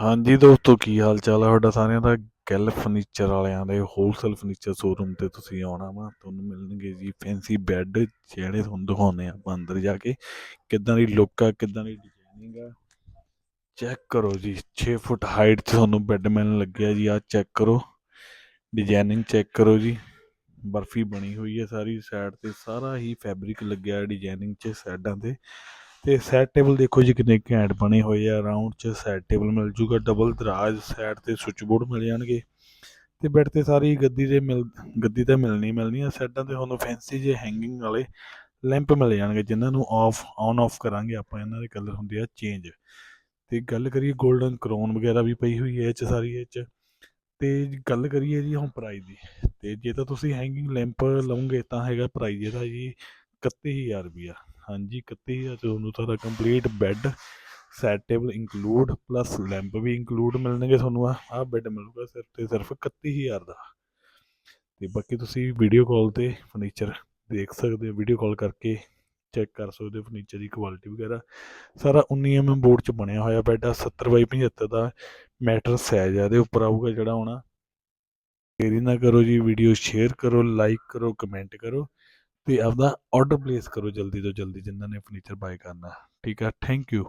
ਹਾਂਜੀ ਦੋਸਤੋ, ਕੀ ਹਾਲ ਚਾਲ ਹੈ ਤੁਹਾਡਾ ਸਾਰਿਆਂ ਦਾ? ਗੈਲ ਫਰਨੀਚਰ ਵਾਲਿਆਂ ਦੇ ਹੋਲਸੇਲ ਫਰਨੀਚਰ ਸ਼ੋਰੂਮ ਤੇ ਤੁਸੀਂ ਆਉਣਾ ਵਾ। ਤੁਹਾਨੂੰ ਮਿਲਣਗੇ ਜੀ ਫੈਂਸੀ ਬੈੱਡ ਜਿਹੜੇ ਤੁਹਾਨੂੰ ਦਿਖਾਉਂਦੇ ਆ ਆਪਾਂ ਅੰਦਰ ਜਾ ਕੇ। ਕਿੱਦਾਂ ਦੀ ਲੁੱਕ ਆ, ਕਿੱਦਾਂ ਦੀ ਡਿਜ਼ਾਈਨਿੰਗ ਆ। ਚੈੱਕ ਕਰੋ ਜੀ 6 ਫੁੱਟ ਹਾਈਟ 'ਚ ਤੁਹਾਨੂੰ ਬੈੱਡ ਮਿਲਣ ਲੱਗਿਆ ਜੀ ਆ ਚੈੱਕ ਕਰੋ। ਡਿਜ਼ਾਈਨਿੰਗ ਚੈੱਕ ਕਰੋ ਜੀ। ਬਰਫੀ ਬਣੀ ਹੋਈ ਹੈ ਸਾਰੀ ਸਾਈਡ ਤੇ, ਸਾਰਾ ਹੀ ਫੈਬਰਿਕ ਲੱਗਿਆ ਡਿਜ਼ਾਈਨਿੰਗ 'ਚ ਸਾਈਡਾਂ ਤੇ। ਤੇ ਸਾਈਡ ਟੇਬਲ ਦੇਖੋ ਜੀ ਕਿੰਨੇ ਘੈਂਟ ਬਣੇ ਹੋਏ ਆ ਰਾਉਂਡ 'ਚ ਸਾਈਡ ਟੇਬਲ ਮਿਲ ਜੂਗਾ ਡਬਲ ਦਰਾਜ ਸਾਈਡ ਤੇ ਸੁੱਚ ਬੋਰਡ ਮਿਲ ਜਾਣਗੇ ਤੇ ਬੈੱਡ ਤੇ ਸਾਰੀ ਗੱਦੀ ਦੇ ਮਿਲ, ਗੱਦੀ ਤਾਂ ਮਿਲਣੀ ਮਿਲਣੀ ਆ ਸਾਈਡਾਂ ਤੇ ਤੁਹਾਨੂੰ ਫੈਂਸੀ ਜੇ ਹੈਂਗਿੰਗ ਵਾਲੇ ਲੈਂਪ ਮਿਲ ਜਾਣਗੇ ਜਿਨ੍ਹਾਂ ਨੂੰ ਆਫ ਆਨ ਆਫ ਕਰਾਂਗੇ ਆਪਾਂ, ਇਹਨਾਂ ਦੇ ਕਲਰ ਹੁੰਦੇ ਆ ਚੇਂਜ ਤੇ ਗੱਲ ਕਰੀਏ 골ਡਨ ਕਰੋਨ ਵਗੈਰਾ ਵੀ ਪਈ ਹੋਈ ਹੈ ਇਹ ਚ ਸਾਰੀ ਇਹ ਚ ਤੇ ਗੱਲ ਕਰੀਏ ਜੀ ਹੁਣ ਪ੍ਰਾਈਸ ਦੀ ਤੇ ਜੇ ਤਾਂ ਤੁਸੀਂ ਹੈਂਗਿੰਗ ਲੈਂਪ ਲਓਗੇ ਤਾਂ ਹੈਗਾ ਪ੍ਰਾਈਸ ਇਹਦਾ ਜੀ 31000 ਰੁਪਿਆ ਹਾਂਜੀ 31000 ਚ ਤੁਹਾਨੂੰ ਤੁਹਾਡਾ complete bed set table include plus lamp ਵੀ ਇਨਕਲੂਡ ਮਿਲਣਗੇ ਤੁਹਾਨੂੰ ਆ ਆਹ ਬੈੱਡ ਮਿਲੂਗਾ ਸਿਰਫ ਤੇ ਸਿਰਫ 31000 ਦਾ। ਤੇ ਬਾਕੀ ਤੁਸੀਂ ਵੀਡੀਓ ਕਾਲ ਤੇ ਫਰਨੀਚਰ ਦੇਖ ਸਕਦੇ ਹੋ ਵੀਡੀਓ ਕਾਲ ਕਰਕੇ ਚੈੱਕ ਕਰ ਸਕਦੇ ਹੋ ਫਰਨੀਚਰ ਦੀ ਕੁਆਲਿਟੀ ਵਗੈਰਾ। ਸਾਰਾ 19 ਐਮ ਬੋਰਡ ਚ ਬਣਿਆ ਹੋਇਆ ਬੈੱਡ ਆ 70 ਬਾਈ 75 ਦਾ ਮੈਟਰ ਸਾਈਜ਼ ਆ, ਇਹਦੇ ਉੱਪਰ ਆਊਗਾ ਜਿਹੜਾ ਹੋਣਾ। ਦੇਰੀ ਨਾ ਕਰੋ ਜੀ ਵੀਡੀਓ ਸ਼ੇਅਰ ਕਰੋ ਲਾਈਕ ਕਰੋ ਕਮੈਂਟ ਕਰੋ। ਤੇ ਆਪਦਾ ਆਰਡਰ ਪਲੇਸ ਕਰੋ ਜਲਦੀ ਤੋਂ ਜਲਦੀ ਜਿਨ੍ਹਾਂ ਨੇ ਫਰਨੀਚਰ ਬਾਏ ਕਰਨਾ। ਠੀਕ ਆ? Thank you